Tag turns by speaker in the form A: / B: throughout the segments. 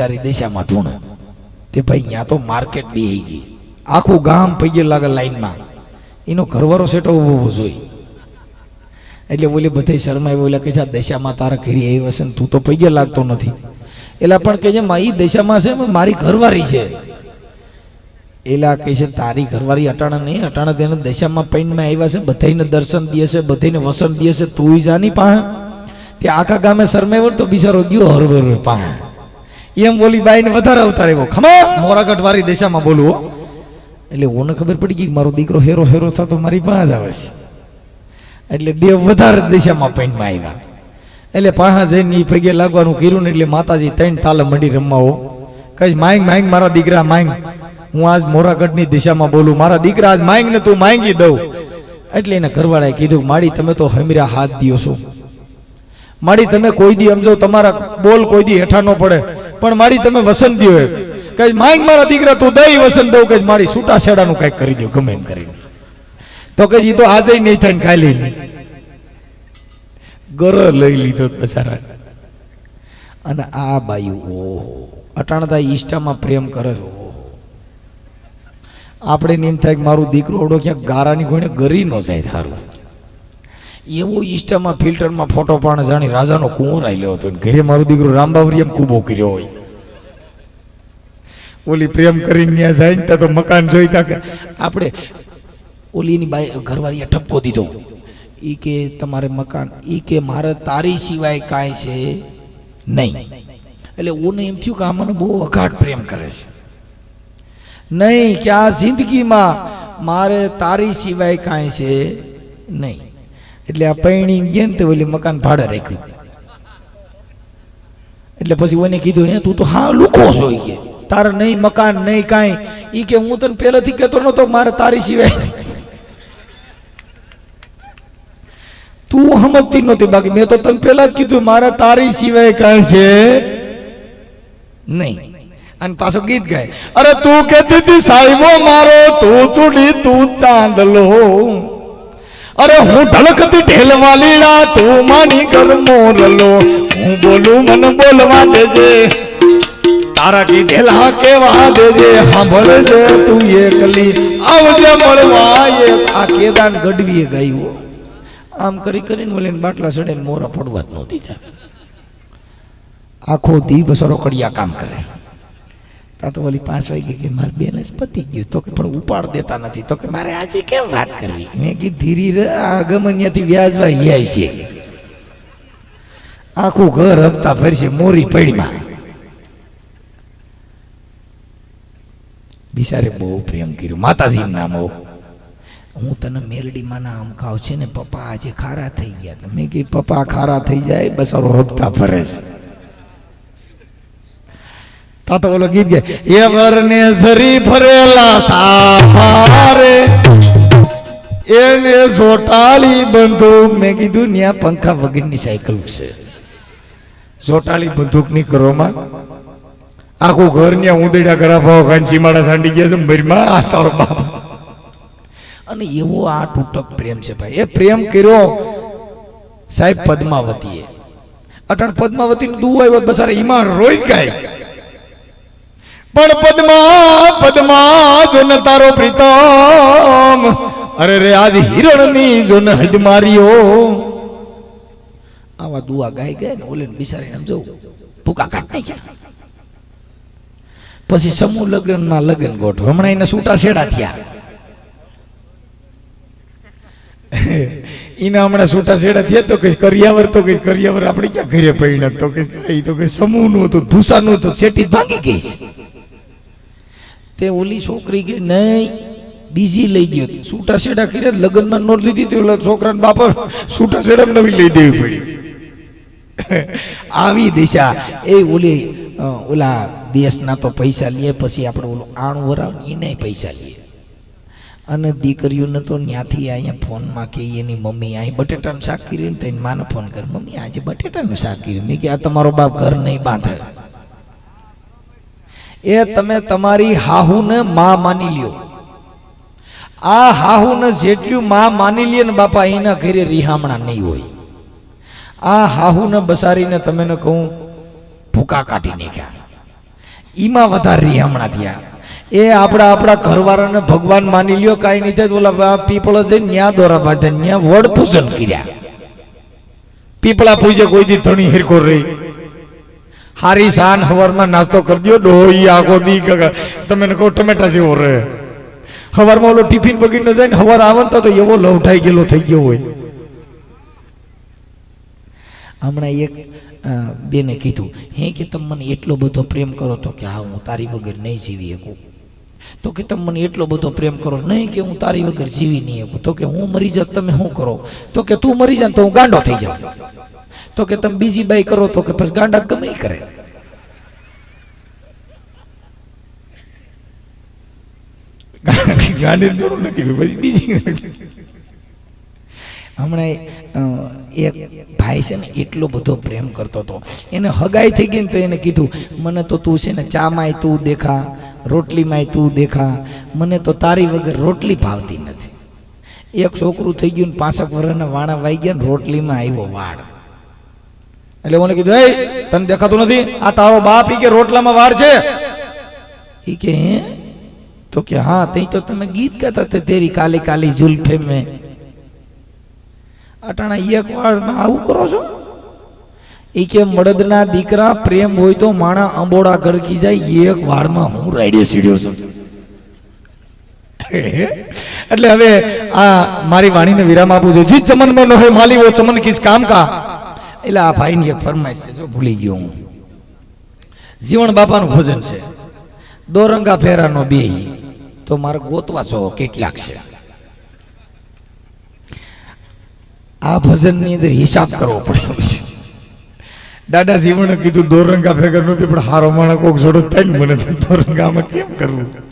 A: બિસારી દિશામાં ધૂણો. તે ભાઈ ત્યાં તો માર્કેટ બી ગઈ. આખું ગામ પૈયે લાગે લાઈનમાં. એનો ઘરવાળો સેટો ઊભો ઊભો જોઈ. એટલે બોલે બધે શરમાય બોલે કે છે દશામાં તારા ઘેરી આવી હશે ને તું તો પૈયે લાગતો નથી. એટલે પણ કે છે મારી દશામાં છે મારી ઘરવાળી છે. એલા કહે છે, તારી ઘરવાળી અટાણા નહીં, અટાણા તેને દશામાં પૈનમાં આવ્યા છે બધાને દર્શન દે છે બધાને વસન દે છે, તું જાની પાસે તે આખા ગામે શરમાવ્યો તો બિચારો ગયો હરવર પાસે એમ બોલી બાઈને વધારે અવતાર એવો ખમા મોરાગઢ વાળી દિશામાં બોલવો એટલે ઓને ખબર પડી ગઈ કે મારો દીકરો હેરો હેરો થતો મારી પાસે આવે છે. એટલે દેવ વધારે દિશામાં પૈનમાં આવ્યા એટલે પાહા જઈને એ પગે લાગવાનું કર્યું ને એટલે માતાજી ત્રણ તાલે મંડી રમવા હો. કઈ માંગ માંગ મારા દીકરા માંગ. હું આજ મોરાગઢની દિશામાં બોલું. મારા દીકરા આજ માંગ ને તું માંગી દઉં. એટલે એને ઘરવાળાએ કીધું માડી તમે તો હમીરા હાથ દિયો છો. માડી તમે કોઈ દી સમજો તમારા બોલ કોઈ દી હેઠા ન પડે. પણ મારી તમે વસન દો એમ કઈ માંગ મારા દીકરા તું દઈ વસન દઉં કે માડી છૂટા છેડાનું કંઈક કરી દો ગમે એમ કરીને. તો કે એ તો આજે નહીં થાય ખાલી ગર લઈ લીધો બચારા. અને આ બાયુ ઓહો, અટાણતા ઈષ્ટામાં પ્રેમ કરે છે આપણે એમ થાય કે મારું દીકરો ઓડો ક્યાંક ગારાની કોઈને ગરી ન જાય થારું. એવો ઇન્સ્ટામાં ફિલ્ટરમાં ફોટો પાડે જાણી રાજાનો કુંવર આવ્યો હતો. ઘરે મારો દીકરો રામબાવરી એમ કૂબો કર્યો હોય. ઓલી પ્રેમ કરીને ત્યાં જાય ને તો મકાન જોઈતા કે આપણે ઓલી એની બાઈ ઘરવાળીએ ઠપકો દીધો. ઈ કે તમારે મકાન, ઈ કે મારે તારી સિવાય કાંઈ છે નહીં. એટલે ઓને એમ થયું કે આ મને બહુ અઘાટ પ્રેમ કરે છે. નહીં કે આ જિંદગીમાં મારે તારી સિવાય કાંઈ છે નહીં. એટલે આ પૈણી ગયા ને તે ઓલી મકાન ભાડે રાખ્યું. એટલે પછી ઓને કીધું, હે, તું તો હા લુખો છો કે. તારે નહીં મકાન, નહીં કાંઈ. ઈ કે, હું તને પહેલેથી કહેતો નતો મારે તારી સિવાય. તું સમજતી નહોતી બાકી. મેં તો તને પહેલા જ કીધું, મારે તારી સિવાય કાંઈ છે નહીં. અને પાછો ગીત ગાય. અરે તું કહેતી હતી સાહેબો મારો, તું ચૂડી, તું ચાંદલો. અરે હું ઢળકતી ઢેલવાલીડા તું માની ઘર મોરલો. હું બોલું, મન બોલવા દેજે. તારા કી ઢેલા કેવા દેજે? સાંભળજે તું એકલી. આવજે મળવા, એ આ કેદાન ગઢવીએ ગાયું. આમ કરી કરીને ઓલીને બાટલા સડે મોરા પડવા જ નહોતી થયા. આખો દીપ સરોકડિયા કામ કરે. તા તો ઓલી પાંચ વાગી કે મારે બેલેન્સ પતી ગયું. તો કે પણ ઉપાડ દેતા નથી. તો કે મારે આજે કેમ વાત કરવી? મેં કીધું, ધીરી રે, આ ગમનિયાથી વ્યાજવા અહીંયા છે. આખું ઘર હપ્તા ફરશે મોરી પડીમાં બિચારે બહુ પ્રેમ કર્યું. માતાજીનું નામ હો હું તને મેલડીમાં ના આમ ખાવ છે ને, પપ્પા આજે ખારા થઈ ગયા. મેં કીધું, પપ્પા ખારા થઈ જાય, બસ હપ્તા ફરે છે. તા તો ઓલો ગીત ગાય. એ વરને ઝરી ફરેલા સાફારે એને જોટાળી બંદૂક. મેં કીધું, ન્યા પંખા વગરની સાયકલ છે. સોટાળી બંદૂકની કરોમાં આખું ઘર ન્યા ઉંદડા કરાફાઓ કાંચી માળા સાંડી ગયા છે. મરીમાં આ તારો બાપ. અને એવો આ તૂટક પ્રેમ છે ભાઈ. એ પ્રેમ કર્યો સાહેબ પદ્માવતીએ. અટણ પદ્માવતી દુ આવ્યો, બસારે ઈમાં રોજ ગાય. પણ પદ્મા પદ્મા જોન તારો પ્રીતમ. અરે રે, આજ હિરણની જો ને હદ માર્યો. આવા દુઆ ગાય ગયા ને ઓલે બિસારી આમ જો, ભૂકા કાઢ નાખ્યા. પછી સમૂહ લગ્નમાં લગ્ન ગોઠવ હમણાં એને છૂટા છેડા થયા. એના હમણાં છૂટા છેડા થયા તો કઈ કરિયાવર, તો કઈ કરિયાવર. આપણે ક્યાં ઘરે પડી તો કઈ તો કઈ સમૂહનું હતું, ભૂસાનું હતું. ભાંગી ગઈ છે તે ઓલી છોકરી કે નહીં, બીજી લઈ ગયો છૂટા છેડા કર્યા, લગ્નમાં નોટ લીધી તે ઓલા છોકરાને બાપા. છૂટા છેડા નવી લઈ દેવી પડી. આવી દિશા. એ ઓલી ઓલા દેશના તો પૈસા લે, પછી આપણે ઓલું આણું વરાવ, એને પૈસા લે. અને દીકરીઓને તો ત્યાંથી અહીંયા ફોનમાં કે એની મમ્મી અહીં બટેટાનું શાક કર્યું ને તેની માને ફોન કર મમ્મી, આજે બટેટાનું શાક કર્યું. મેં કે આ તમારો બાપ ઘર નહીં બાંધે. એ તમે તમારી હાહુને માં માની લ્યો. આ હાહુને જેટલું માં માની લ્યો ને બાપા, એના ઘરે રિહામણા નહીં હોય. આ હાહુને બસારીને તમે કહું, ભૂકા કાઢી નાખ્યા. ઈમાં વધારે રિહામણા થયા. એ આપણા આપણા ઘરવાળાને ભગવાન માની લ્યો, કાંઈ નહીં થાય બોલા પીપળો જઈને ન્યા દોરા બાંધે, ન્યા વડ પૂજન કર્યા. પીપળા પૂજે કોઈથી ધણી હિરકો રહી. હારી સાન હવારમાં નાસ્તો કરી દો ડોહી આખો દી તમે કહો, ટમેટા જેવો રહે. હવારમાં ઓલો ટિફિન બગીનો જાય ને, હવાર આવે તો એવો લવઠાઈ ગયેલો થઈ ગયો હોય. હમણાં એક બેને કીધું, હે કે તમે મને એટલો બધો પ્રેમ કરો તો કે, હા, હું તારી વગર નહીં જીવી શકું. તો કે, તમે મને એટલો બધો પ્રેમ કરો. નહીં કે, હું તારી વગર જીવી નહીં શકું. તો કે, હું મરી જાત તમે શું કરો? તો કે, તું મરી જા તો હું ગાંડો થઈ જાઉં. તો કે તમે બીજી બાઈ કરો તો કે પછી ગાંડા ગમે કરે. ગાંડી થોડું નક્કી પછી બીજી હમણાં એક ભાઈ છે ને એટલો બધો પ્રેમ કરતો હતો. એને હગાઈ થઈ ગઈ ને તો એને કીધું મને તો તું છે ને ચામાંય તું દેખા રોટલીમાંય તું દેખા મને તો તારી વગર રોટલી ભાવતી નથી. એક છોકરું થઈ ગયું ને પાંસઠ વર્ષના વાણા વાઈ ગયા ને રોટલીમાં આવ્યો વાળ. એટલે મને કીધું એ તને દેખાતું નથી? આ તારો બાપ ઈ કે રોટલામાં વાળ છે. ઈ કે તો કે, હા તે તો તમે ગીત ગાતા તે તેરી કાલી કાલી ઝુલફે મેં. અટાણા, એક વાળમાં આવું કરો છો? ઈ કે મળદના દીકરા પ્રેમ હોય તો માણા અંબોડા ગરકી જાય, એક વાળમાં હું રાઈડે સીડ્યો છું. એટલે હવે આ મારી વાણીને વિરામ આપું છું. જી ચમન ન હોય, માલી વો ચમન કિસ કામ કા? એટલે આ ભાઈની એક ફરમાઈશ છે, જો ભૂલી ગયો હું. જીવણ બાપાનું ભજન છે. દોરંગા ફેરાનો બે તો મારે ગોતવા છો કેટલાક છે. આ ભજનની અંદર હિસાબ કરવો પડે. છે દાદા જીવણે કીધું, દોરંગા ફેગર નો પણ હારો માણસ કોક જોડો થાય ને મને દોરંગામાં કેમ કરવું?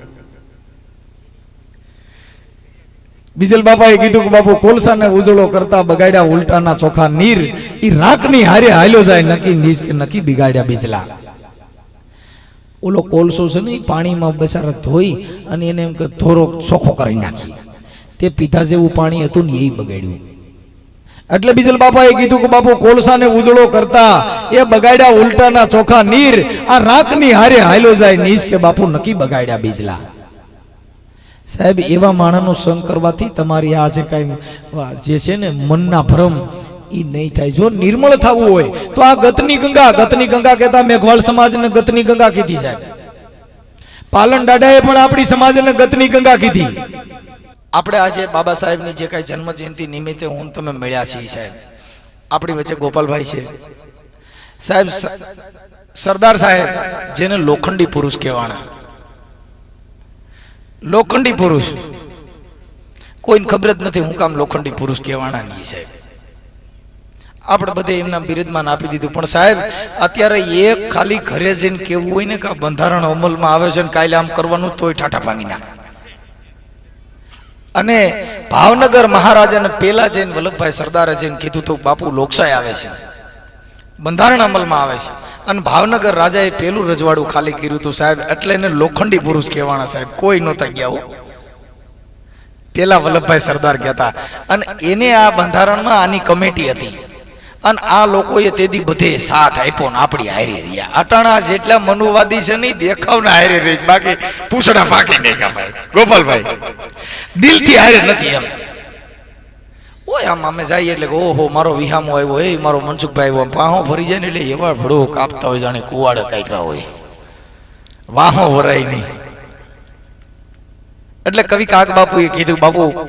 A: બીજલ બાપાએ કીધું કે બાપુ કોલસાને ઉજળો કરતા બગાડ્યા ઉલટાના ચોખા નીર. ઈ રાખની હારે હાલ્યો જાય નકી નીચ કે નકી બિગાડ્યા બીજલા. ઓલો કોલસો છે ને પાણીમાં બસારા ધોઈ અને એને એમ કે થોડો ચોખ્ખો કરી નાખી. તે પીધા જેવું પાણી હતું ને એ બગાડ્યું. એટલે બીજલ બાપાએ કીધું કે બાપુ કોલસાને ઉજળો કરતા એ બગાડ્યા ઉલટાના ચોખા નીર. આ રાખની હારે હાલ્યો જાય નીચ કે બાપુ નકી બગાડ્યા બીજલા. સાહેબ એવા માણસનો સંગ કરવાથી તમારી આ જે કાંઈ જે છે ને મનના ભ્રમ એ નહીં થાય. જો નિર્મળ થવું હોય તો આ ગતની ગંગા ગતની ગંગા કહેતા મેઘવાળ સમાજને ગતની ગંગા કીધી સાહેબ. પાલન દાડાએ પણ આપણી સમાજને ગતની ગંગા કીધી. આપણે આજે બાબા સાહેબની જે કાંઈ જન્મ જયંતિ નિમિત્તે હું તમે મળ્યા છીએ સાહેબ. આપણી વચ્ચે ગોપાલભાઈ છે. સાહેબ સરદાર સાહેબ જેને લોખંડી પુરુષ કહેવાના. લોખંડી પુરુષ. કોઈને ખબર જ નથી હું કામ લોખંડી પુરુષ કહેવાના નહીં સાહેબ. આપણે બધે એમના બિરદમાન આપી દીધું. પણ સાહેબ, અત્યારે એક ખાલી ઘરે જઈને કેવું હોય ને કે બંધારણ અમલમાં આવે છે ને કાલે આમ કરવાનું તોય ઠાઠા ભાંગી નાખે અને ભાવનગર મહારાજાને પેલા જઈને વલ્લભભાઈ સરદારે જઈને કીધું તો બાપુ લોકશાહી આવે છે. બંધારણ અમલમાં આવે છે. અને ભાવનગર રાજાએ પેલું રજવાડું ખાલી કર્યું હતું સાહેબ. એટલે એને લોખંડી પુરુષ કહેવાના સાહેબ. કોઈ નહોતા ગયા પેલા વલ્લભભાઈ સરદાર ગયા હતા. અને એને આ બંધારણમાં આની કમિટી હતી. અને આ લોકોએ તેદી બધે સાથ આપ્યો ને આપણી હારી રહ્યા. અટાણા જેટલા મનુવાદી છે નહીં દેખાવના હારી રહી બાકી પૂછડા પાકી નહીં ભાઈ. ગોપાલભાઈ, દિલથી હારે નથી એમ. ઓય, આમ અમે જઈએ એટલે ઓહો, મારો વિહામો આવ્યો, એ મારો મનસુખભાઈ આવ્યો. પાહો ફરી જાય ને એટલે એવા ભડો કાપતા હોય જાણે કુવાડે કાપ્યા હોય. વાહો વરાય નહીં. એટલે કવિ કાક બાપુએ કીધું, બાપુ,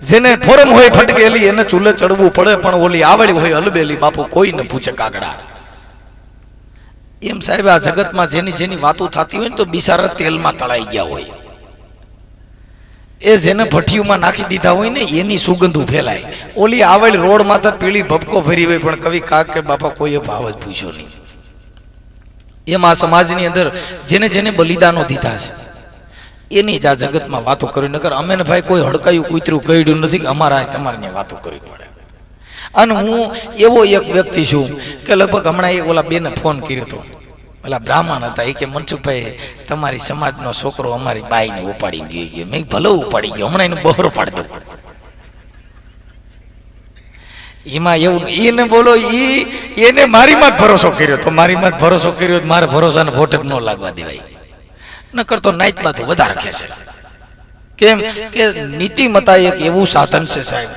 A: જેને ફોરમ હોય ફટકેલી, એને ચૂલે ચડવું પડે, પણ ઓલી આવડી હોય અલબેલી, બાપુ, કોઈ ન પૂછે કાગડા. એમ સાહેબ, આ જગતમાં જેની જેની વાતો થતી હોય ને તો બિસારા તેલમાં તળાઈ ગયા હોય. એ જેને ભઠ્ઠીઓમાં નાખી દીધા હોય ને, એની સુગંધું ફેલાય. ઓલી આવડ રોડ તો પીળી ભપકો ફેરી હોય, પણ કવિ કાક કે બાપા કોઈએ ભાવ જ પૂછ્યો નહીં. એમ આ સમાજની અંદર જેને જેને બલિદાનો દીધા છે, એની જ આ જગતમાં વાતો કરી નગર અમે ને ભાઈ કોઈ હડકાયું, કૂતરું કહ્યું નથી કે અમારા તમારે વાતો કરવી પડે. અને હું એવો એક વ્યક્તિ છું કે લગભગ હમણાં એ ઓલા બેને ફોન કર્યો હતો ઓલા બ્રાહ્મણ હતા એ કે મનસુખભાઈ, તમારી સમાજનો છોકરો અમારી બાઈને ઉપાડી ગયો ગયો મેં ભલે ઉપાડી ગયો, હમણાં એને બહોરો પાડી દઉં. એમાં એવું એને બોલો, ઈ એને મારી માં ભરોસો કર્યો તો મારી માં ભરોસો કર્યો મારે ભરોસાને ભોટક ન લાગવા દેવાય. નકર તો નાઈટમાં તો વધારે ખેશે કેમ કે નીતિમતા એક એવું સાધન છે સાહેબ,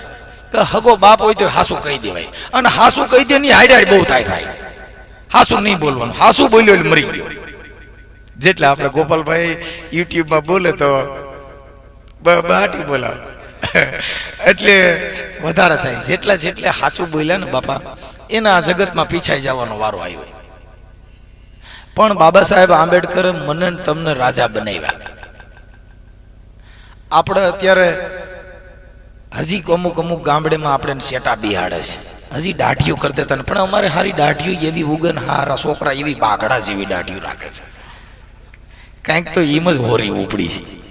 A: કે હગો બાપ હોય તો હાસુ કહી દેવાય. અને હાસુ કહી દે ની હાઈડ બહુ થાય ભાઈ. હાસુ નહીં બોલવાનું. હાસુ બોલ્યો એટલે મરી ગયો. જેટલા આપણે ગોપાલભાઈ યુટ્યુબમાં બોલે તો બાટી બોલાવ. એટલે વધારે થાય. જેટલા જેટલે સાચું બોલ્યા ને બાપા, એના જગતમાં પીછાઈ જવાનો વારો આવ્યો. પણ બાબા સાહેબ આંબેડકરે મને તમને રાજા બનાવ્યા. આપણે અત્યારે હજી અમુક અમુક ગામડેમાં આપણે સેટા બિહાડે છે. હજી દાઢીઓ કરી દેતા ને. પણ અમારે હારી દાઢીઓ એવી ઉગન હારા છોકરા એવી બાગડા જેવી દાઢીઓ રાખે છે. કાંઈક તો એમ જ હોરી ઉપડી છે.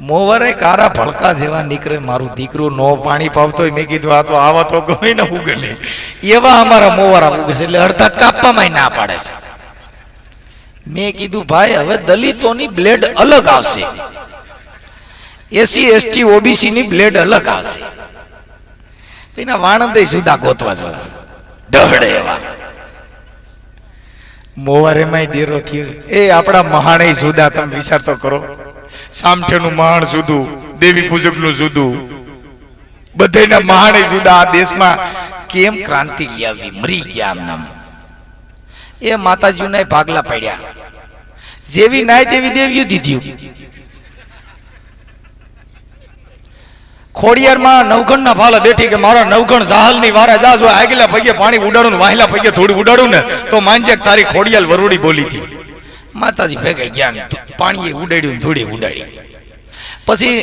A: મોવારે કારા ભડકા જેવા નીકળે, મારું દીકરું નો પાણી પાવતો મેં કીધું, આ તો આવા તો ગમે ને ઉગે નહીં એવા અમારા મોવારા ઉગે છે, એટલે અડધા કાપવામાં ના પાડે છે. મેં કીધું, ભાઈ, હવે દલિતોની બ્લેડ અલગ આવશે. એસી, એસટી ઓબીસી ની બ્લેડ અલગ આવશે. એના વાણંદે સુધા ગોતવા જો ડહડે એવા. મોવારેમાંય ડેરો થયો. એ આપણા મહાણે જુદા, તમે વિચાર તો કરો. સામઠેનું મહાણ જુદું, દેવી પૂજકનું જુદું. બધાના મહાણે જુદા, આ દેશમાં કેમ ક્રાંતિ લાવી મરી ગયા આમ નામ એ માતાજીના ભાગલા પડ્યા. જેવી નાય તેવી દેવીઓ દીધી. ખોડિયારમાં નવઘણના ભાલે બેઠી કે મારા નવગણ જાહલની વારે જા જો આગલા પગે પાણી ઉડાડું ને વાહેલા પગે થોડું ઉડાડું ને, તો માનજે તારી ખોડિયાલ વરોડી બોલી હતી. માતાજી ભેગા ગયા પાણીએ ઉડાડ્યું ધૂળી ઉડાડી. પછી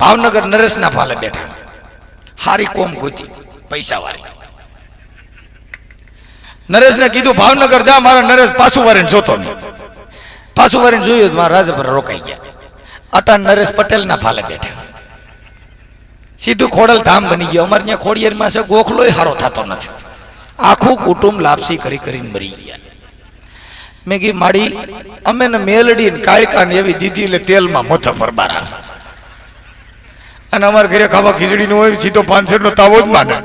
A: ભાવનગર નરેશના ભાલે બેઠા. હારી કોમ ગોતી, પૈસા વાળી નરેશને કીધું, ભાવનગર જા, મારા નરેશ પાછું વારીને જોતો નહીં. પાછું વારીને જોયું મારા રાજભર રોકાઈ ગયા. અટા નરેશ પટેલના ભાલે બેઠા. સીધું ખોડલ ધામ બની ગયો. અમારે ત્યાં ખોડિયારમાં છે, ગોખલોય હારો થતો નથી. આખું કુટુંબ લાપસી કરી કરીને મરી ગયા. મેં કી માડી, અમે ને મેલડી ને કાળકા ને એવી દીધી એટલે તેલમાં મોથા ફરબારા અને અમારા ઘરે ખાવા ખીચડી નું હોય, સીધો પાંચસો નો તાવો જ માને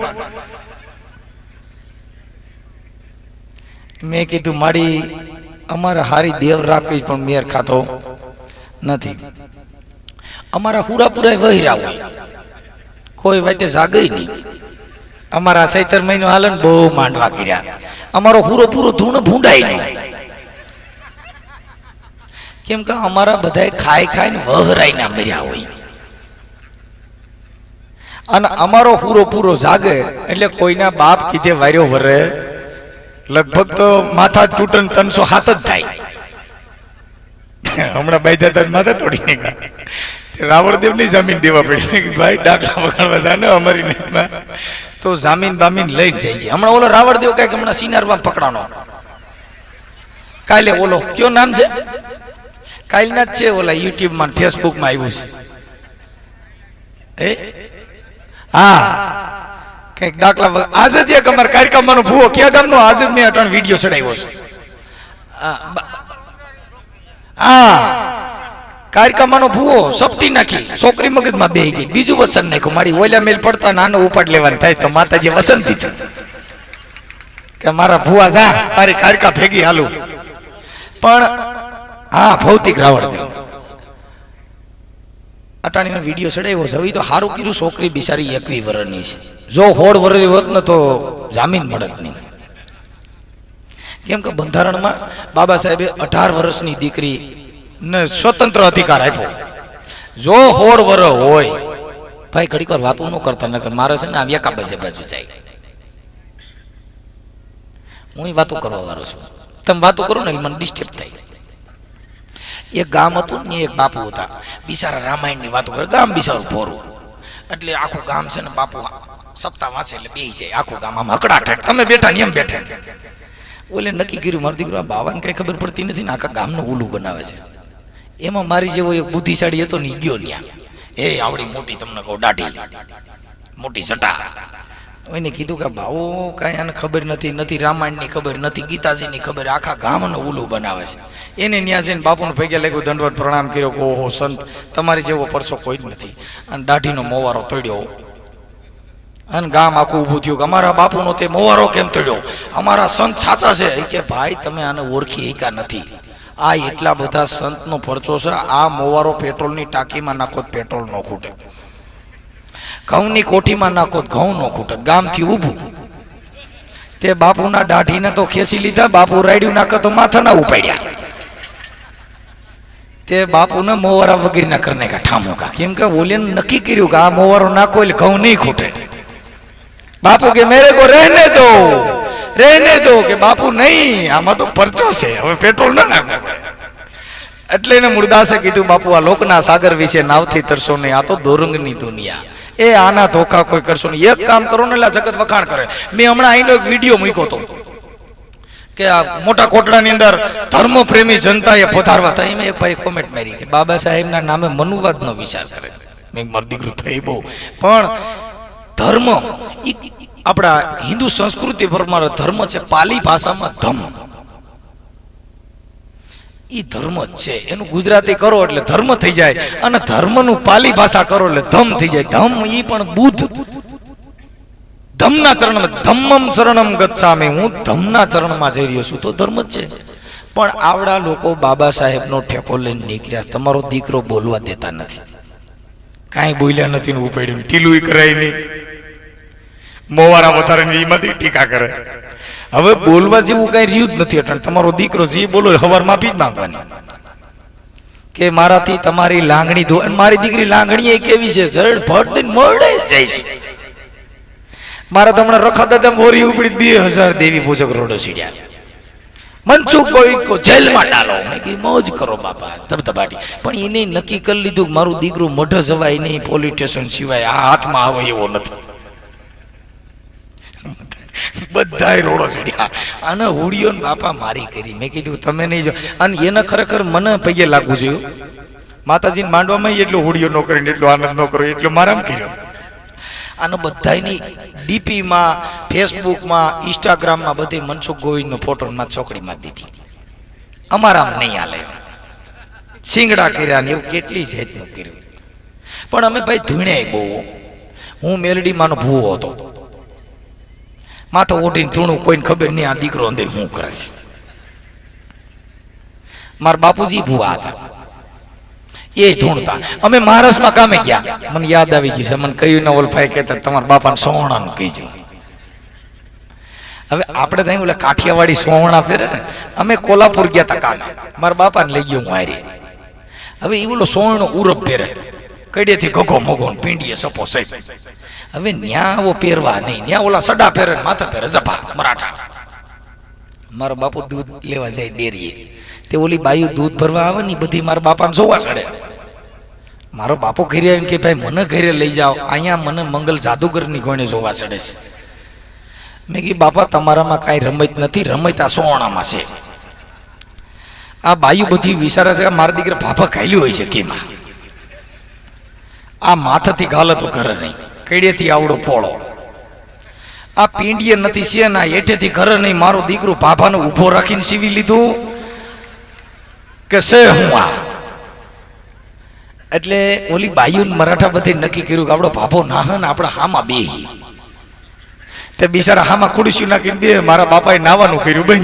A: મેં કીધું, માડી, અમારે હારી દેવ રાખવી પણ મેર ખાતો નથી. અમારા હુરાપુરા વહીરા હોય. કોઈ વાતે જાગે નહીં. અમારા સૈતર મહિનો હાલન બહુ માંડવા કર્યા. અમારો પૂરો પૂરો ધૂણ ભૂંડાય નહીં. કેમ કે અમારા બધા ખાઈ ખાઈને વહરાઈને મર્યા હોય. અને અમારો પૂરો પૂરો જાગે એટલે કોઈના બાપ કીધે વાર્યો વરે, લગભગ તો માથા તૂટન ત્રણસો હાથ જ થાય. હમણાં બાઈ માથા તોડી નાખ્યા રાવણદેવની જમીન દેવા પડી. ભાઈ ડાકલા વગાડવા જાને અમારી નીતમાં. તો જામીન બામીન લઈ જાય છે હમણાં ઓલો રાવણદેવ કંઈક હમણાં સિનારમાં પકડાનો કાલે ઓલો કયો નામ છે? કાલના જ છે ઓલા યુટ્યુબમાં ફેસબુક ફેસબુકમાં આવ્યું છે. એ? હા. કંઈક ડાકલા આજે જે અમારા કાર્યક્રમનો ભૂવો ક્યાં ગામનો? આજે જ મેં અટણ વીડિયો ચડાવ્યો છે. હા, કાર્યક્રમનો ભૂવો સપટી નાખી, છોકરી મગજમાં બે ગઈ. બીજું વસન નાખ્યું. મારી ઓલા મેલ પડતા નાનો ઉપાડ લેવાનું થાય તો માતાજી વસન દીધું કે મારા ભૂવા જા, તારી કારકા ભેગી હાલું. પણ હા, ભૌતિક રાવણ અટાણીનો વીડિયો ચડાવ્યો છે તો સારું કર્યું છોકરી બિચારી એકવી વરની છે. જો હોળ વર્ષની હોત ને તો જામીન મળત નહીં. કેમ કે બંધારણમાં બાબા સાહેબે અઢાર વર્ષની દીકરી ને સ્વતંત્ર અધિકાર આપ્યો. જો હોળ વર હોય, ભાઈ ઘડીક વાર વાતો ન કરતા, નકર મારે છે ને આ એકા બાજુ બાજુ જાય. હું વાતો કરવા વાળો છું. તમે વાતો કરો ને મને ડિસ્ટર્બ થાય. એક ગામ હતું ને, એક બાપુ હતા. બિચારા રામાયણની વાતો કરે, ગામ બિચારું ભોરું. એટલે આખું ગામ છે ને બાપુ સપ્તાહ વાંચે એટલે બે જાય. આખું ગામ આમ હકડાટ તમે બેઠા ને બેઠા. ઓલે નક્કી કર્યું, મારું દીકરો, આ બાવાને કઈ ખબર પડતી નથી ને, આખા ગામનું ઊલું બનાવે છે. એમાં મારી જેવો એક બુદ્ધિશાળી હતો ને ગયો ત્યાં એ આવડી મોટી, તમને કહું, દાઢી. મોટી સટા એને કીધું કે ભાવો કાંઈ આને ખબર નથી નથી રામાયણની ખબર, નથી ગીતાજીની ખબર, આખા ગામનો ઉલું બનાવે છે. એને ન્યા જઈને બાપુને ભેગે લાગ્યું દંડવત પ્રણામ કર્યો. ઓહો, સંત, તમારી જેવો પરસો કોઈ જ નથી. અને દાઢીનો મોવારો તોડ્યો. અને ગામ આખું ઊભું થયું કે અમારા બાપુનો તે મોવારો કેમ તળ્યો અમારા સંત સાચા છે. કે, ભાઈ, તમે આને ઓળખી એકા નથી. આ એટલા બધા સંતનો પરચો છે. આ મોવારો પેટ્રોલની ટાંકીમાં નાખો પેટ્રોલ ન ખૂટે. ઘઉંની કોઠીમાં નાખો ઘઉં ન ખૂટે. ગામથી ઊભું. તે બાપુના દાઢીને તો ખેંચી લીધા. બાપુ રાડ્યું નાખે તો માથાના ઉપાડ્યા. તે બાપુને મોવારા વગેરેના કરને કા ઠામુકા કેમ કે ઓલે નક્કી કર્યું કે આ મોવારો નાખો એટલે ઘઉં નહીં ખૂટે. બાપુ કે, મેરે કો રહેને દો. રહેને દો. કે, બાપુ નહીં, આમાં તો પરચો છે, હવે પેટ્રોલ ના નાખો. એટલે એને મુરદાસે કીધું, બાપુ, આ લોકના સાગર વિશે નાવથી તરશો નહીં, આ તો દોરંગની દુનિયા. એ આના ધોકા કોઈ કરશો નહીં. એક કામ કરો ને એટલે જગત વખાણ કરે. મેં હમણાં અહીંનો એક વીડિયો મૂક્યો હતો, કે આ મોટા કોટડાની અંદર ધર્મ પ્રેમી જનતાએ પધારવા થાય એમાં એક ભાઈ કોમેન્ટ મારી કે, બાબા સાહેબના નામે મનુવાદનો વિચાર કરે. મેં મારું થઈ બહુ. પણ ધર્મ. આપણા હિન્દુ સંસ્કૃતિ પ્રમાણે ધર્મ છે, પાલી ભાષામાં ધમ. એ ધર્મ જ છે. એનું ગુજરાતી કરો એટલે ધર્મ થઈ જાય અને ધર્મનું પાલી ભાષા કરો એટલે ધમ થઈ જાય. ધમ એ પણ બુદ્ધ. ધમના ચરણમાં ધમ્મમ શરણમ સામે હું ધમના ચરણમાં જઈ રહ્યો છું, તો ધર્મ જ છે. પણ આવડા લોકો બાબા સાહેબનો ઠેકો લઈને નીકળ્યા. તમારો દીકરો બોલવા દેતા નથી. કાંઈ બોલ્યા નથી ઉપાડ્યું ટીલું કરાય નહીં. મોવારા વધારે એમાંથી ટીકા કરે. હવે બોલવા જેવું કઈ રહ્યું જ નથી એટલે તમારો દીકરો જે બોલો હવાર માફી જ માંગવાની. કે મારાથી તમારી લાંગણી ધો મારી દીકરી લાંગણી એ કેવી છે? જડ ભટ દઈને મળે જઈશ. મારા તમને રખા દાદા મોરી ઉપડી બે હજાર દેવી પૂજક રોડો સીડ્યા. મનસુખ કોઈ કો જેલમાં ડાલો મેં કી મોજ કરો બાપા. ધબધબાટી. પણ એને નક્કી કરી લીધું મારું દીકરું મઢ જવાય નહીં, પોલીસ સ્ટેશન સિવાય. આ હાથમાં આવે એવો નથી. બધાય રોડો ચડ્યા. અને હોડીઓ બાપા મારી કરી. મેં કીધું, તમે નહીં જો અને એને ખરેખર મને પૈયે લાગવું જોયું. માતાજીને માંડવામાં એટલો હોડીઓ ન કરીને, એટલો આનંદ ન કર્યો એટલો મારામ કર્યો. આનો બધાની ડીપીમાં, ફેસબુકમાં, ઇન્સ્ટાગ્રામમાં બધે મનસુખ ગોવિંદનો ફોટો માં છોકરી મારી દીધી. અમારામ નહીં હાલે. સિંગડા કર્યા ને એવું કેટલી જાતનું કર્યું. પણ અમે ભાઈ ધૂણ્યા બહુ. હું મેલડીમાંનો ભૂવો હતો. માથો ઉઠીને ધૂણું કોઈને ખબર નહીં, આ દીકરો અંદર હું કરે છે. મારા બાપુજી ભૂવા હતા. એ ધૂણતા. અમે મહારાષ્ટ્રમાં કામે ગયા. મને યાદ આવી ગયું છે. મને કહ્યું ને ઓલફાઈ કહેતા, તમારા બાપાને સોહણાનું કહીજો. હવે આપણે ત્યાં ઓલા કાઠિયાવાડી સોહણા ફેરે ને, અમે કોલ્હાપુર ગયા હતા કામે. મારા બાપાને લઈ ગયો હું હારી. હવે એ ઓલો સોહણો ઉરપ ફેરે. કડેથી ગગો મગો પીંડીએ સપો સઈ હવે ન્યા આવો પહેરવા નહીં. ન્યા ઓલા સડા પહેરે માથા પહેરે જભા મરાઠા. મારો બાપુ દૂધ લેવા જાય ડેરીએ. તે ઓલી બાયુ દૂધ ભરવા આવે ને બધી મારા બાપાને જોવા ચડે. મારો બાપો ઘરે આવીને કે ભાઈ, મને ઘરે લઈ જાઓ. અહીંયા મને મંગલ જાદુગરની ગોણે જોવા ચડે છે. મેં કીધું, બાપા, તમારામાં કાંઈ રમત નથી. રમત આ સોણામાં છે. આ બાયુ બધી વિચારે છે મારા દીકરા ભાભા ખાયલું હોય છે કેમાં. આ માથાથી ગાલતો કરે નહીં. કઈડેથી આવડો પોળો આ પીંડીએ નથી છે ના હેઠેથી ઘરે નહીં, મારો દીકરો ભાભાને ઊભો રાખીને સીવી લીધું. કે શે હું આ? એટલે ઓલી બાયુ મરાઠા બધી નક્કી કર્યું કે આપણો ભાભો ના હે ને આપણા હામાં બે તે બિચારા હામાં ખુડસ્યું નાખીને બે, મારા બાપાએ નાવાનું કર્યું બેન.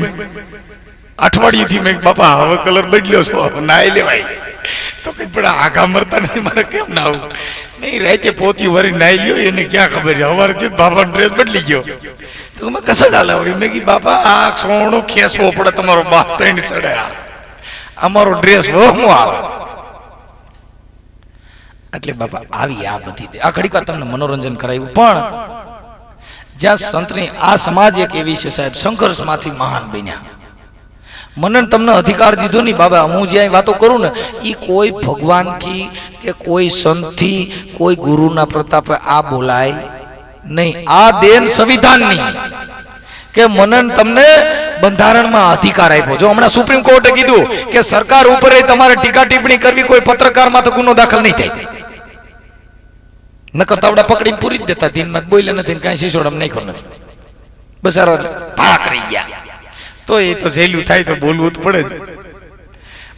A: અઠવાડિયેથી મેં બાપા, હવે કલર બદલ્યો છો નાઈ લેવાય. તો કઈ પણ આઘા મરતા નહીં, મારે કેમ ના આવું નહીં, રાતે પોતી વરી નાઈ ગયો, એને ક્યાં ખબર છે? અમારે છે બાપાનો ડ્રેસ બદલી ગયો. તો મેં કશે ચાલે વળી મેં કીધું, બાપા, આ સોણો ખેંચવો પડે તમારો બાપ ત્રણ ચડે અમારો ડ્રેસ વહમો આવે. એટલે બાપા, આવી આ બધી આ ઘડીક વાર તમને મનોરંજન કરાવ્યું. પણ જ્યાં સંતની આ સમાજ એક એવી છે સાહેબ, સંઘર્ષમાંથી મહાન બન્યા. મને તમને અધિકાર દીધો નહીં, બાબા, હું જ્યાં વાતો કરું ને એ કોઈ ભગવાનથી કે કોઈ સંતથી, કોઈ ગુરુના પ્રતાપે આ બોલાય નહીં. આ દેન સંવિધાનની કે મનન તમને બંધારણમાં અધિકાર આપ્યો. જો હમણાં સુપ્રીમ કોર્ટે કીધું કે સરકાર ઉપર તમારે ટીકા ટિપ્પણી કરવી, કોઈ પત્રકારમાં તો ગુનો દાખલ નહીં થાય. નકર તાવડા પકડીને પૂરી જ દેતા, દિનમાં બોલ્યા નથી ને અમને નહીં ખબર નથી. બસારો પાક રહી ગયા. તો એ તો જેલું થાય તો બોલવું તો પડે જ.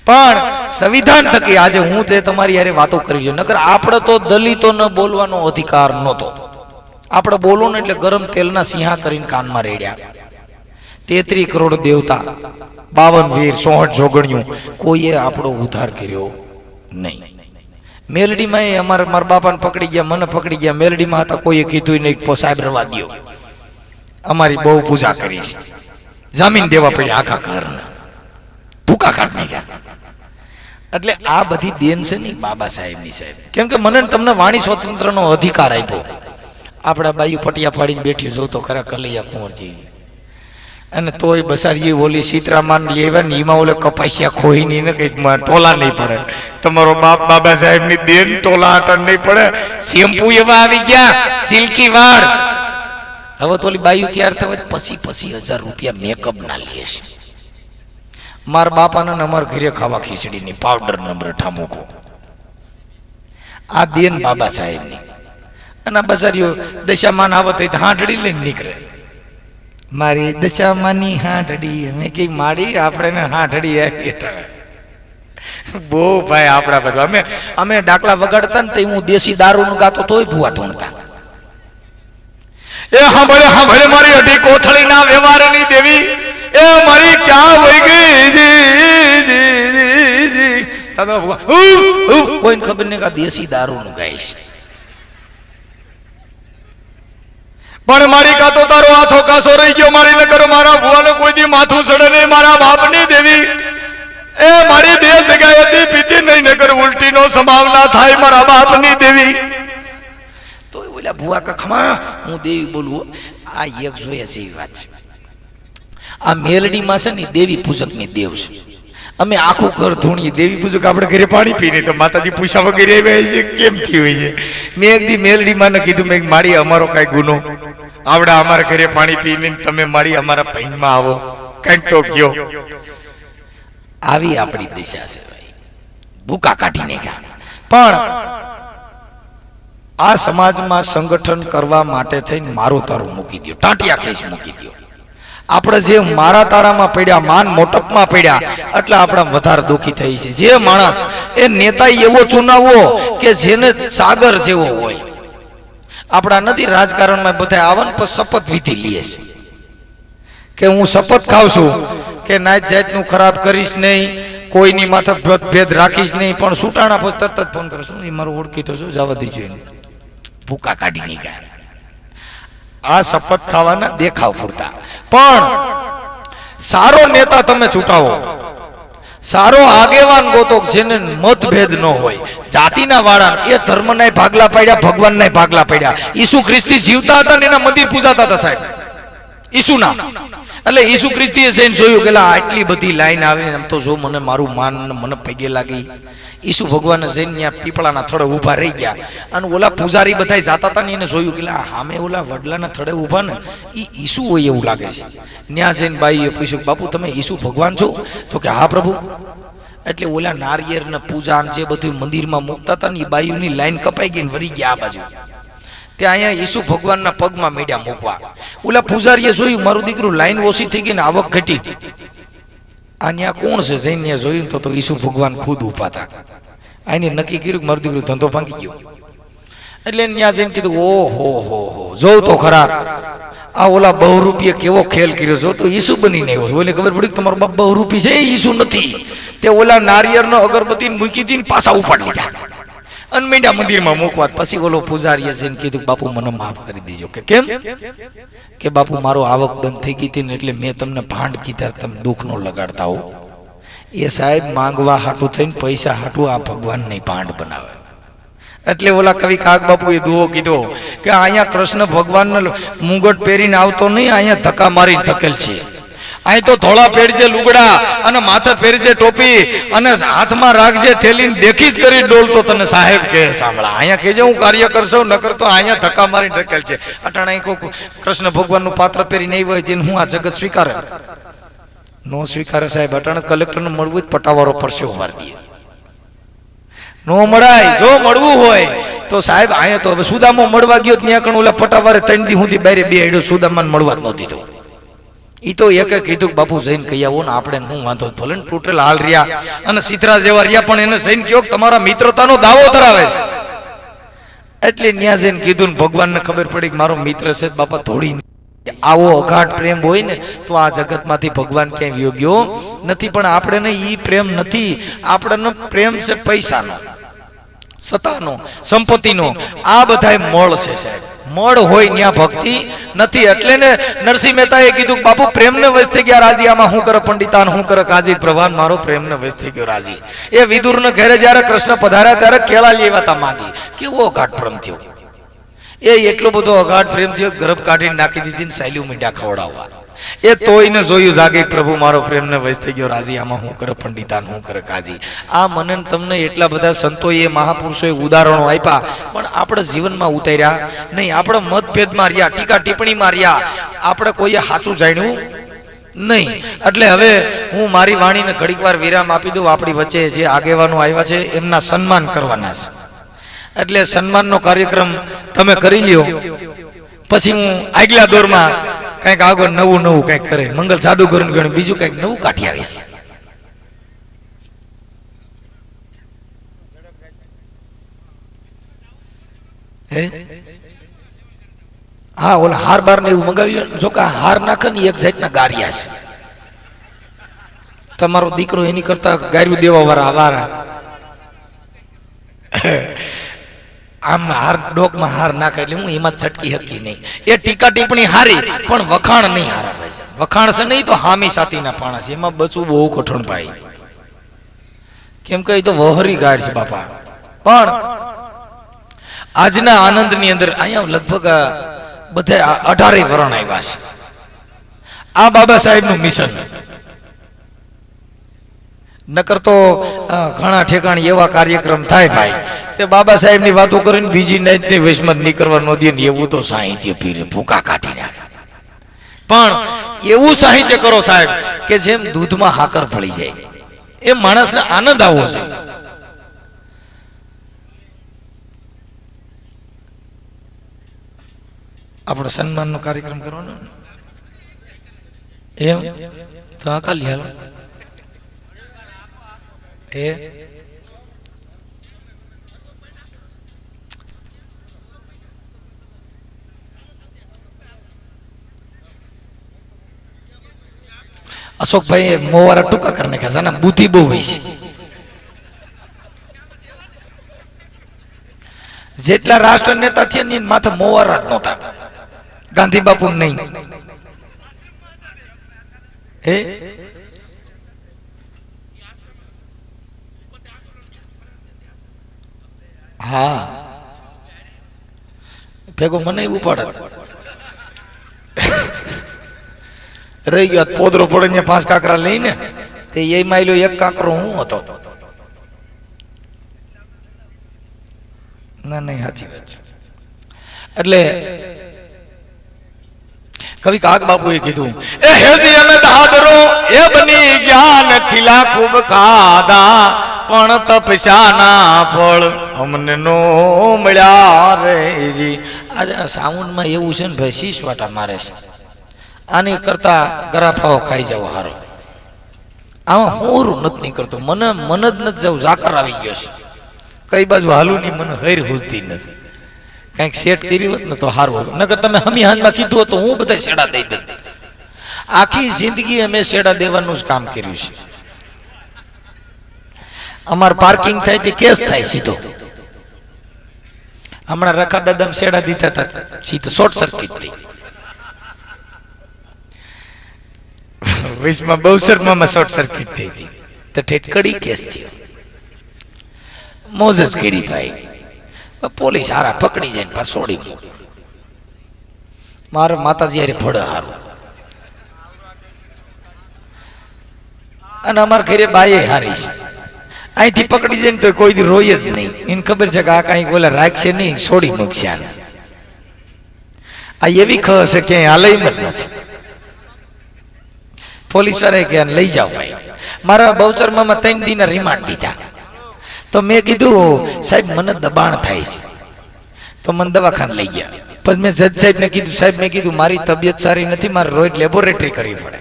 A: પણ સંવિધાન થકી આજે હું તે તમારી યારે વાતો કરી છે નકર આપણે તો દલિતોને બોલવાનો અધિકાર નહોતો. આપણે બોલો ને એટલે ગરમ તેલના સિંહા કરીને કાનમાં રેડ્યા. તેત્રી કરોડ દેવતા, બાવન વીર, સોહઠ જોગણિયું કોઈએ આપણો ઉદ્ધાર કર્યો નહીં. મેલડીમાં એ અમારા, મારા બાપાને પકડી ગયા, મને પકડી ગયા. મેલડીમાં હતા, કોઈએ કીધું નહીં "પો સાહેબ રવા દ્યો. અમારી બહુ પૂજા કરી છે. જામીન દેવા પડ્યા આખા ઘરના ભૂકા કાઢ નાખ્યા એટલે આ બધી દેન છે ને બાબા સાહેબની સાહેબ. કેમ કે મને તમને વાણી સ્વતંત્રનો અધિકાર આપ્યો. આપણા બાયુ પટિયા પાડીને બેઠી જો તો ખરા કલૈયા કુંવરજી. અને તોય બસારી ઓલી સીતરામાન લેવા ને એમાં ઓલે કપાસિયા ખોઈ નહીં ને કઈ ટોલા નહીં પડે. તમારો બાપ બાબા સાહેબની દેન ટોલા આટન નહીં પડે. શેમ્પુ એવા આવી ગયા, સિલ્કી વાળ. હવે તો ઓલી બાયુ તૈયાર થવા પછી પછી હજાર રૂપિયા મેકઅપ ના લે છે. મારા બાપાને અમારા ઘરે ખાવા ખીચડીની પાવડર નંબર ઠામુકો આ દેન બાબા સાહેબની. અને આ બજારીઓ દશામાન આવત હોય તો હાંટડી લઈને નીકળે. મારી દશામાની હાંટડી મેં કઈ માડી આપણે ને હાંડડી આવી. બહુ ભાઈ આપણા બધા. અમે અમે ડાકલા વગાડતા ને તો હું દેશી દારૂનું ગાતો તોય ભૂવા ધૂણતા. એ સાંભળે સાંભળે મારી અઢી કોથળીના વ્યવહારની દેવી. એ મારી ક્યાં વહી ગઈ? કોઈને ખબર નહીં કે દેશી દારૂનું છે. પણ મારી કાતો તારો હાથો કાસો રહી ગયો? મારી નગર મારા ભુવાનું કોઈ દી માથું સડે નહીં. મારા બાપની દેવી. એ મારી બે જગ્યાએ હતી પીતી નહીં નગર ઉલટીનો સંભાવના થાય મારા બાપની દેવી. તો ઓલા ભુવા કખમા હું દેવી બોલું આ એક જોઈએ છે વાત છે. આ મેલડીમાં છે ને દેવી પૂજકની દેવ છે. અમે આખું ઘર ધૂણીએ દેવી પૂજક આપણે ઘરે પાણી પીને, તો માતાજી પૂછા વગેરે આવ્યા છે, કેમ થયું હોય છે? મેં એક દી મેલડીમાં કીધું, મેં મારી અમારો કાંઈ ગુનો. આવડા અમારા ઘરે પાણી પીને તમે મારી અમારા પૈનમાં આવો. કંઈક તો કયો. આવી આપણી દિશા છે ભૂકા કાઢી નાખ્યા. પણ આ સમાજમાં સંગઠન કરવા માટે થઈને મારું તારું મૂકી દો ટાંટિયા ખેસ મૂકી દો આપણે જે મારા તારામાં પડ્યા, માન મોટપમાં પડ્યા, એટલે આપણે વધારે દુઃખી થઈ છે. જે માણસ, એ નેતા એવો ચુનાવવો કે જેને સાગર જેવો હોય. આપણા નથી રાજકારણમાં બધા આવન પર શપથ વિધિ લઈએ છે. કે હું શપથ ખાવ છું કે નાત જાતનું ખરાબ કરીશ નહીં, કોઈની માથે ભેદ રાખીશ નહીં, પણ સુટાણા પછી તરત જ ફોન કરશું એ ઓળખી તો છું, જવા દીજો એને. ભૂકા કાઢી નહીં ગયા આ શપથ ખાવાના દેખાવ પૂરતા પણ સારો નેતા તમે ચૂંટાવો. સારો આગેવાન ગોતો જેને મતભેદ ન હોય. જાતિના વાળા એ ધર્મના ભાગલા પાડ્યા ભગવાનના ભાગલા પાડ્યા. ઈસુ ખ્રિસ્તી જીવતા હતા ને એના મંદિર પૂજાતા હતા સાહેબ. ઈસુના. એટલે ઈસુ ખ્રિસ્તીએ જઈને જોયું કે આટલી બધી લાઈન આવે એમ તો જો મને મારું માન મને પગે લાગી. ઈસુ ભગવાન જઈને ત્યાં પીપળાના થડે ઊભા રહી ગયા. અને ઓલા પૂજારી બધા જાતા હતા ને એને જોયું કે હામે ઓલા વડલાના થડે ઊભા ને એ ઈસુ હોય એવું લાગે છે. ત્યાં જઈને બાઈએ પૂછ્યું, બાપુ, તમે ઈસુ ભગવાન છો? તો કે, હા, પ્રભુ. એટલે ઓલા નારિયેર ને પૂજા જે બધું મંદિરમાં મૂકતા હતા ને એ બાયુની લાઈન કપાઈ ગઈ ને વરી ગયા આ બાજુ. ત્યાં અહીંયા ઈસુ ભગવાનના પગમાં મીડિયા મૂકવા. ઓલા પૂજારીએ જોયું, મારું દીકરું લાઈન ઓછી થઈ ગઈ ને આવક ઘટી. ન્યા કોણ છે જઈને જોયું તો તો ઈસુ ભગવાન ખુદ ઉપાતા આને નક્કી કર્યું મારું દીકરું ધંધો ભાંગી ગયો. એટલે ત્યાં જઈને કીધું ઓ હો હો હો જોઉં તો ખરા. આ ઓલા બહુ રૂપિયે કેવો ખેલ કર્યો જો તો ઈસુ બનીને આવ્યો ઓલે ખબર પડી કે તમારો બાપ બહુ રૂપી છે ઈસુ નથી. તે ઓલા નારિયેળનો અગરબત્તી મૂકી દીને પાછા ઉપાડી લીધા. અને મંદિરમાં મૂકવા પછી ઓલો પૂજારીએ જઈને કીધું, બાપુ, મને માફ કરી દેજો. કે કેમ? કે બાપુ, મારો આવક બંધ થઈ ગઈ હતી ને એટલે મેં તમને ભાંડ કીધા, તમે દુઃખ નો લગાડતા હો. એ સાહેબ માંગવા હાટું થઈને પૈસા હાટું આ ભગવાન નહીં ભાંડ બનાવે. એટલે ઓલા કવિ કાગ બાપુએ દુહો કીધો કે અહીંયા કૃષ્ણ ભગવાન મુગટ પહેરીને આવતો નહીં, અહીંયા ધક્કા મારી ધકેલ છે અહીં તો ધોળા પહેરજે લુગડા અને માથે પહેરજે ટોપી અને હાથમાં રાખજે થેલીને દેખી જ કરી ડોલ તો તને સાહેબ કે સાંભળા. અહીંયા કહેજે હું કાર્ય કરશો, નકર તો અહીંયા ધક્કા મારી ઢકેલ છે. અટાણા કો કૃષ્ણ ભગવાનનું પાત્ર પહેરી નહીં હોય તેને હું આ જગત સ્વીકારે? નો સ્વીકારે સાહેબ. અટાણે કલેક્ટરને મળવું જ પટાવારો પડશે ઉભાર દે. નો મળાય. જો મળવું હોય તો સાહેબ, અહીંયા તો હવે સુદામો મળવા ગયો ત્યાં કણ ઓલા પટાવારે ત્રણ દી હું બારે બે આડ્યો સુદામાને મળવા જ નહોતી તો ઈ તો એક કીધું કે બાપુ જઈને કહી આવો ને આપણે હું વાંધો ભલે ને તૂટેલ હાલ રહ્યા અને સીતરા જેવા રહ્યા પણ એને જઈને કહ્યો તમારા મિત્રતાનો દાવો ધરાવે છે. એટલે ન્યા જઈને કીધું ભગવાનને ખબર પડી કે મારો મિત્ર છે બાપા થોડી આવો અઘાટ પ્રેમ હોય ને તો આ જગતમાંથી ભગવાન ક્યાંય યોગ્યો નથી. પણ આપણે ને ઈ પ્રેમ નથી. આપણને પ્રેમ છે પૈસાનો. સત્તાનો, સંપત્તિનો, આ બધાય મળ છે સાહેબ. મળ હોય ત્યાં ભક્તિ નથી, એટલે ને નરસિંહ મહેતાએ કીધું બાપુ પ્રેમને થઈ ગયા રાજી, આમાં હું કરે પંડિતાન હું કરે કાજી પ્રભાન મારો પ્રેમને થઈ ગયો રાજી. એ વિદુરને ઘરે જ્યારે કૃષ્ણ પધાર્યા ત્યારે કેળા લેવા તા માંગી. કેવો અઘાટ પ્રેમ થયો. એ એટલો બધો અઘાટ પ્રેમ થયો ગરબ કાઢીને નાખી દીધી ને સાયલું મીંડા ખવડાવવા. એ તોય ને જોયું જાગે પ્રભુ મારો પ્રેમને વશ થઈ ગયો. રાજી આમાં હું કરે? પંડિતાન હું કરે? કાજી. આ મને તમને એટલા બધા સંતોએ મહાપુરુષોએ ઉદાહરણો આપ્યા પણ આપણે જીવનમાં ઉતાર્યા નહીં. આપણે મતભેદ માર્યા ટીકા ટિપ્પણી માર્યા આપણે કોઈએ સાચું જાણ્યું નહીં. એટલે હવે હું મારી વાણીને ઘડીક વાર વિરામ આપી દઉં. આપણી વચ્ચે જે આગેવાનો આવ્યા છે એમના સન્માન કરવાના છે. એટલે સન્માનનો કાર્યક્રમ તમે કરી લ્યો. પછી હું આગલા દોરમાં કંઈક આગળ નવું નવું કંઈક કરે. મંગલ જાદુગર ગણ, બીજું કંઈક નવું કાઢી આવીશ હા? ઓલા હાર બાર ને એવું મંગાવ્યું જો કે હાર નાખે ને એક જાતના ગારિયા છે. તમારો દીકરો એની કરતા ગાર્યું દેવા વાળા વાળા. આમ હાર, ડોકમાં હાર નાખે એટલે હું એમાં છટકી હકી નહીં. એ ટીકા ટીપણી હારી, પણ વખાણ નહીં હારા ભાઈ વખાણ છે નહીં તો હામી સાથીના પાણા છે. એમાં બચવું બહુ કઠણ ભાઈ. કેમ કે તો વહરી ગાઢ છે બાપા. પણ આજના આનંદની અંદર અહીંયા લગભગ બધા અઢારે વરણ આવ્યા છે. આ બાબા સાહેબનું મિશન. નકર તો ઘણા ઠેકાણે એવા કાર્યક્રમ થાય ભાઈ તે બાબા સાહેબની વાતો કરીને બીજી નાઈટ ને વૈષ્મત નીકળવા ન દે ને એવું તો સાહિત્ય પીરે ભૂકા કાઢી નાખે. પણ એવું સાહિત્ય કરો સાહેબ કે જેમ દૂધમાં હાકર ફળી જાય એ માણસને આનંદ આવવો જોઈએ. આપણો સન્માનનો કાર્યક્રમ કરવાનો એમ? તો આ કાલી એ? અશોકભાઈ મોવારા ટૂંકા કરી નાખ્યા છે ને બુદ્ધિ બહુ હોય છે. જેટલા રાષ્ટ્ર નેતા થયા ને માથે મોવારા જ નહોતા. ગાંધી બાપુ નહીં. હે? હા. ભેગો મને ઉપાડે. રહી ગયો. પોદરો પડે પાંચ કાંકરા લઈને તે એ માયલો એક કાંકરો હું હતો. ના નહીં સાચી વાત એટલે કવિ કાક બાપુએ કીધું, એ હેજી અમે દાદરો, એ બની જ્ઞાન ખીલા ખૂબ ખાધા પણ તપસ્યાના ફળ અમને નો મળ્યા રેજી આજે સાઉન્ડમાં એવું છે ને ભાઈ, શીશ વાટા મારે છે. આની કરતા ગરાફાઓ ખાઈ જાવ હારો. આમાં હું નથી નહીં કરતો મને મન જ નથી જવું ઝાકર આવી ગયો છે. કઈ બાજુ હાલું નહીં મને હૈર હુજતી નથી. કંઈક સેટ કર્યું હોત ને તો સારું હતું. નકર તમે હમી હાનમાં કીધું તો હું બધા શેડા દઈ દઉં આખી જિંદગી અમે શેડા દેવાનું જ કામ કર્યું છે. અમાર પાર્કિંગ થાય તે કેસ થાય સીધો. હમણાં રખા દાદા શેડા દીધા હતા સીધો શોર્ટ સર્કિટ થઈ વીસમાં બહુસરમાં શોર્ટ સર્કિટ થઈ હતી. તો ઠેટકડી કેસ થયો. મોજ જ કરી ભાઈ. પોલીસ હારા પકડી જાય પાછું છોડી મારે માતાજી હારે ભળે હારું. અને અમારા ઘરે બાઈએ હારી છે. અહીંથી પકડી જાય ને તો કોઈ રોય જ નહીં. એને ખબર છે કે આ કાંઈ ઓલા રાખશે નહીં છોડી મૂકશે આ એવી ખ હશે ક્યાંય હાલય જ નથી. પોલીસ વાળાએ કે લઈ જાઓ ભાઈ. મારા બહુચરમાં ત્રણ દિન રિમાન્ડ દીધા. તો મેં કીધું, સાહેબ, મને દબાણ થાય છે. તો મને દવાખાને લઈ ગયા. પછી મેં જજ સાહેબને કીધું, સાહેબ, મેં કીધું, મારી તબિયત સારી નથી, મારે રોજ લેબોરેટરી કરવી પડે.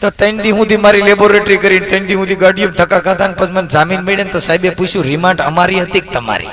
A: તો ત્રણ દી સુધી મારી લેબોરેટરી કરી ત્રણ દી સુધી ગાડીઓ ધક્કા ખાતા પછી મને જામીન મળે તો સાહેબે પૂછ્યું રિમાન્ડ અમારી હતી કે તમારી?